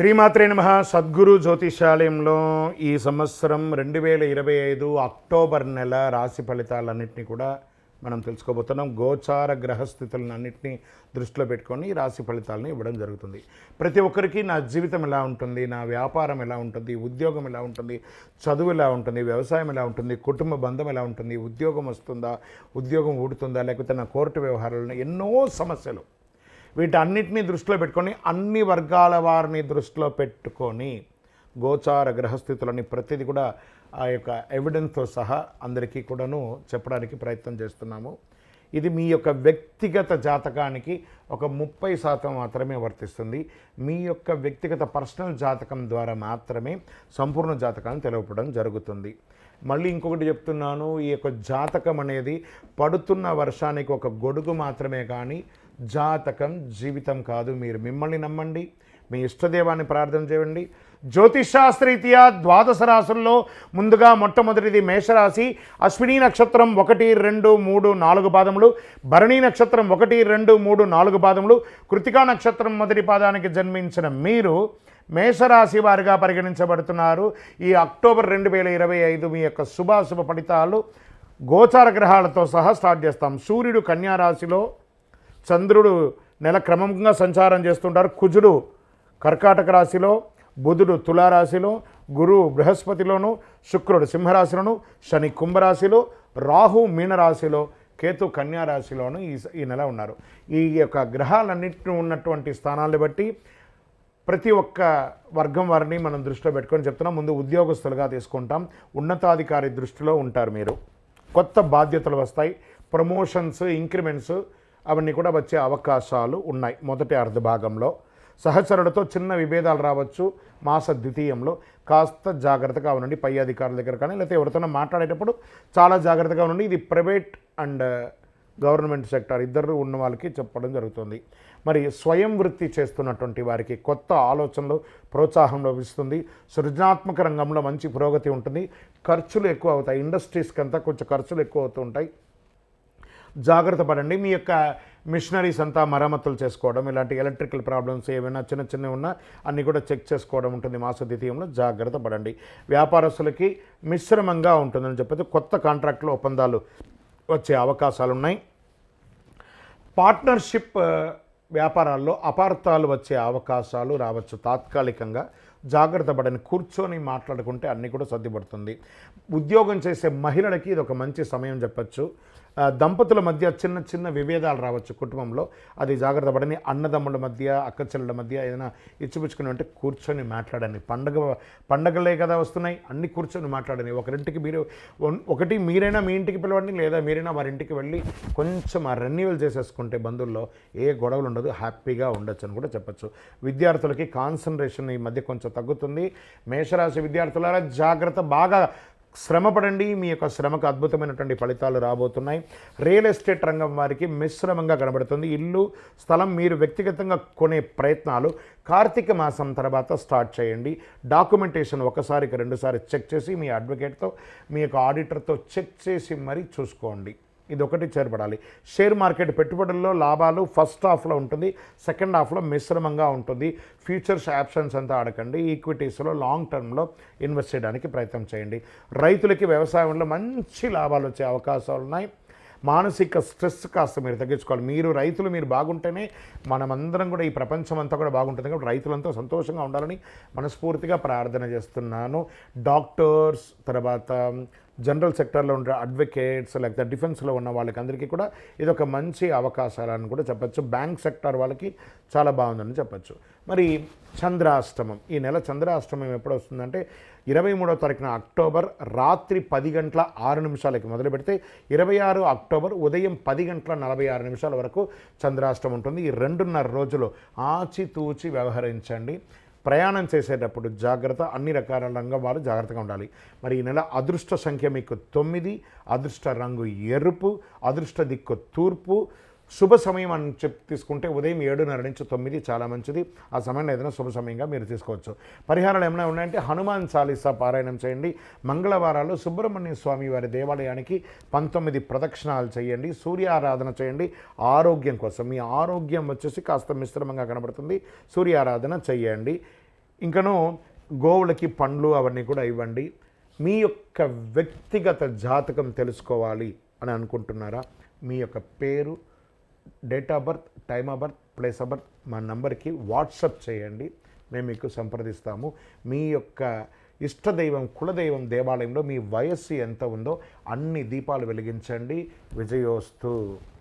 శ్రీమాత్రే నమ. సద్గురు జ్యోతిషాలయంలో ఈ సంవత్సరం రెండు వేల ఇరవై ఐదు అక్టోబర్ నెల రాశి ఫలితాలన్నింటినీ కూడా మనం తెలుసుకోబోతున్నాం. గోచార గ్రహస్థితులను అన్నింటినీ దృష్టిలో పెట్టుకొని రాశి ఫలితాలను ఇవ్వడం జరుగుతుంది. ప్రతి ఒక్కరికి నా జీవితం ఎలా ఉంటుంది నా వ్యాపారం ఎలా ఉంటుంది ఉద్యోగం ఎలా ఉంటుంది చదువు ఎలా ఉంటుంది వ్యవసాయం ఎలా ఉంటుంది కుటుంబ బంధం ఎలా ఉంటుంది ఉద్యోగం వస్తుందా ఉద్యోగం ఊడుతుందా లేకపోతే నా కోర్టు వ్యవహారాలను ఎన్నో సమస్యలు వీటన్నిటినీ దృష్టిలో పెట్టుకొని అన్ని వర్గాల వారిని దృష్టిలో పెట్టుకొని గోచార గ్రహస్థితులని ప్రతిదీ కూడా ఆ యొక్క ఎవిడెన్స్తో సహా అందరికీ కూడాను చెప్పడానికి ప్రయత్నం చేస్తున్నాము. ఇది మీ యొక్క వ్యక్తిగత జాతకానికి ఒక ముప్పై శాతం మాత్రమే వర్తిస్తుంది. మీ యొక్క వ్యక్తిగత పర్సనల్ జాతకం ద్వారా మాత్రమే సంపూర్ణ జాతకాన్ని తెలవపడం జరుగుతుంది. మళ్ళీ ఇంకొకటి చెప్తున్నాను ఈ యొక్క జాతకం అనేది పడుతున్న వర్షానికి ఒక గొడుగు మాత్రమే కానీ జాతకం జీవితం కాదు. మీరు మిమ్మల్ని నమ్మండి మీ ఇష్టదేవాన్ని ప్రార్థన చేయండి. జ్యోతిషాస్త్రరీత్యా ద్వాదశ రాశుల్లో ముందుగా మొట్టమొదటిది మేషరాశి. అశ్విని నక్షత్రం ఒకటి రెండు మూడు నాలుగు పాదములు. భరణి నక్షత్రం ఒకటి రెండు మూడు నాలుగు పాదములు. కృతికా నక్షత్రం మొదటి పాదానికి జన్మించిన మీరు మేషరాశి వారిగా పరిగణించబడుతున్నారు. ఈ అక్టోబర్ రెండు వేల ఇరవై ఐదు మీ యొక్క శుభాశుభ ఫలితాలు గోచార గ్రహాలతో సహా స్టార్ట్ చేస్తాం. సూర్యుడు కన్యా రాశిలో చంద్రుడు నెల క్రమంగా సంచారం చేస్తుంటారు. కుజుడు కర్కాటక రాశిలో బుధుడు తులారాశిలో గురువు బృహస్పతిలోను శుక్రుడు సింహరాశిలోను శని కుంభరాశిలో రాహు మీనరాశిలో కేతు కన్యారాశిలోను ఈ ఈ నెల ఉన్నారు. ఈ యొక్క గ్రహాలన్నింటినీ ఉన్నటువంటి స్థానాలను బట్టి ప్రతి ఒక్క వర్గం వారిని మనం దృష్టిలో పెట్టుకొని చెప్తున్నాం. ముందు ఉద్యోగస్తులుగా తీసుకుంటాం. ఉన్నతాధికారి దృష్టిలో ఉంటారు మీరు. కొత్త బాధ్యతలు వస్తాయి. ప్రమోషన్స్ ఇంక్రిమెంట్స్ అవన్నీ కూడా వచ్చే అవకాశాలు ఉన్నాయి. మొదటి అర్ధభాగంలో సహచరులతో చిన్న విభేదాలు రావచ్చు మాస ద్వితీయంలో. కాస్త జాగ్రత్తగా ఉండండి పై అధికారుల దగ్గర కానీ లేకపోతే ఎవరితోనో మాట్లాడేటప్పుడు చాలా జాగ్రత్తగా ఉండండి. ఇది ప్రైవేట్ అండ్ గవర్నమెంట్ సెక్టార్. ఇద్దరు ఉన్న వాళ్ళకి చెప్పడం జరుగుతుంది. మరి స్వయం వృత్తి చేస్తున్నటువంటి వారికి కొత్త ఆలోచనలు ప్రోత్సాహం లభిస్తుంది సృజనాత్మక రంగంలో మంచి పురోగతి ఉంటుంది. ఖర్చులు ఎక్కువ అవుతాయి. ఇండస్ట్రీస్కి అంతా కొంచెం ఖర్చులు ఎక్కువ అవుతూ ఉంటాయి. జాగ్రత్త పడండి. మీ యొక్క మిషనరీస్ అంతా మరమ్మతులు చేసుకోవడం ఇలాంటి ఎలక్ట్రికల్ ప్రాబ్లమ్స్ ఏమైనా చిన్న చిన్నవి ఉన్నా అన్నీ కూడా చెక్ చేసుకోవడం ఉంటుంది మాస ద్వితీయంలో. జాగ్రత్త పడండి. వ్యాపారస్తులకి మిశ్రమంగా ఉంటుందని చెప్పేసి కొత్త కాంట్రాక్టులు ఒప్పందాలు వచ్చే అవకాశాలు ఉన్నాయి పార్ట్నర్షిప్ వ్యాపారాల్లో అపార్థాలు వచ్చే అవకాశాలు రావచ్చు తాత్కాలికంగా. జాగ్రత్త పడని కూర్చొని మాట్లాడుకుంటే అన్నీ కూడా సర్దిపడుతుంది ఉద్యోగం చేసే మహిళలకి ఇది ఒక మంచి సమయం చెప్పచ్చు. దంపతుల మధ్య చిన్న చిన్న విభేదాలు రావచ్చు కుటుంబంలో. అది జాగ్రత్త పడని అన్నదమ్ముల మధ్య అక్క చెల్లెల మధ్య ఏదైనా ఇచ్చిపుచ్చుకుని అంటే కూర్చొని మాట్లాడండి. పండగ పండగలే కదా వస్తున్నాయి అన్ని కూర్చొని మాట్లాడండి. ఒకరింటికి మీరు ఒకటి మీరైనా మీ ఇంటికి పిలవండి లేదా మీరైనా వారి ఇంటికి వెళ్ళి కొంచెం ఆ రెన్యువల్ చేసేసుకుంటే బంధువుల్లో ఏ గొడవలు ఉండదు హ్యాపీగా ఉండొచ్చు అని కూడా చెప్పచ్చు. విద్యార్థులకి కాన్సన్ట్రేషన్ ఈ మధ్య కొంచెం తగ్గుతుంది. మేషరాశి విద్యార్థులారా జాగ్రత్త బాగా శ్రమపడండి. మీ యొక్క శ్రమకు అద్భుతమైనటువంటి ఫలితాలు రాబోతున్నాయి. రియల్ ఎస్టేట్ రంగం వారికి మిశ్రమంగా కనబడుతుంది. ఇల్లు స్థలం మీరు వ్యక్తిగతంగా కొనే ప్రయత్నాలు కార్తీక మాసం తర్వాత స్టార్ట్ చేయండి. డాక్యుమెంటేషన్ ఒకసారికి రెండుసారి చెక్ చేసి మీ అడ్వకేట్తో మీ యొక్క ఆడిటర్తో చెక్ చేసి మరీ చూసుకోండి. ఇది ఒకటి చేరబడాలి షేర్ మార్కెట్ పెట్టుబడుల్లో లాభాలు ఫస్ట్ హాఫ్లో ఉంటుంది సెకండ్ హాఫ్లో మిశ్రమంగా ఉంటుంది. ఫ్యూచర్స్ ఆప్షన్స్ అంతా ఆడకండి. ఈక్విటీస్లో లాంగ్ టర్మ్లో ఇన్వెస్ట్ చేయడానికి ప్రయత్నం చేయండి. రైతులకి వ్యవసాయంలో మంచి లాభాలు వచ్చే అవకాశాలు ఉన్నాయి. మానసిక స్ట్రెస్ కాస్త మీరు తగ్గించుకోవాలి. మీరు రైతులు మీరు బాగుంటేనే మనమందరం కూడా ఈ ప్రపంచం అంతా కూడా బాగుంటుంది కాబట్టి రైతులంతా సంతోషంగా ఉండాలని మనస్ఫూర్తిగా ప్రార్థన చేస్తున్నాను. డాక్టర్స్ తర్వాత జనరల్ సెక్టర్లో ఉండే అడ్వకేట్స్ లేకపోతే డిఫెన్స్లో ఉన్న వాళ్ళకి అందరికీ కూడా ఇది ఒక మంచి అవకాశాలని కూడా చెప్పచ్చు. బ్యాంక్ సెక్టార్ వాళ్ళకి చాలా బాగుందని చెప్పచ్చు. మరి చంద్రాష్టమం ఈ నెల చంద్రాష్టమం ఎప్పుడు వస్తుందంటే ఇరవై మూడో తారీఖున అక్టోబర్ రాత్రి పది గంటల ఆరు నిమిషాలకి మొదలు పెడితే ఇరవై ఆరు అక్టోబర్ ఉదయం పది గంటల నలభై ఆరు నిమిషాల వరకు చంద్రాష్టమం ఉంటుంది. ఈ రెండున్నర రోజులు ఆచితూచి వ్యవహరించండి. ప్రయాణం చేసేటప్పుడు జాగ్రత్త అన్ని రకాల రంగం వారు జాగ్రత్తగా ఉండాలి. మరి ఈ నెల అదృష్ట సంఖ్య మీకు తొమ్మిది అదృష్ట రంగు ఎరుపు అదృష్ట దిక్కు తూర్పు శుభ సమయం అని చెప్పి తీసుకుంటే ఉదయం ఏడున్నర నుంచి తొమ్మిది చాలా మంచిది. ఆ సమయంలో ఏదైనా శుభ సమయంగా మీరు తీసుకోవచ్చు. పరిహారాలు ఏమైనా ఉన్నాయంటే హనుమాన్ చాలీసా పారాయణం చేయండి. మంగళవారాలు సుబ్రహ్మణ్య స్వామి వారి దేవాలయానికి పంతొమ్మిది ప్రదక్షిణాలు చేయండి. సూర్యారాధన చేయండి. ఆరోగ్యం కోసం. మీ ఆరోగ్యం వచ్చేసి కాస్త మిశ్రమంగా కనబడుతుంది. సూర్యారాధన చేయండి. ఇంకను గోవులకి పండ్లు అవన్నీ కూడా ఇవ్వండి. మీ యొక్క వ్యక్తిగత జాతకం తెలుసుకోవాలి అని అనుకుంటున్నారా? మీ యొక్క పేరు? Date of birth time of birth place of birth మా నంబర్కి వాట్సప్ చేయండి. మేము మీకు సంప్రదిస్తాము. మీ యొక్క ఇష్టదైవం కులదైవం దేవాలయంలో మీ వయస్సు ఎంత ఉందో అన్ని దీపాలు వెలిగించండి. విజయోస్తు.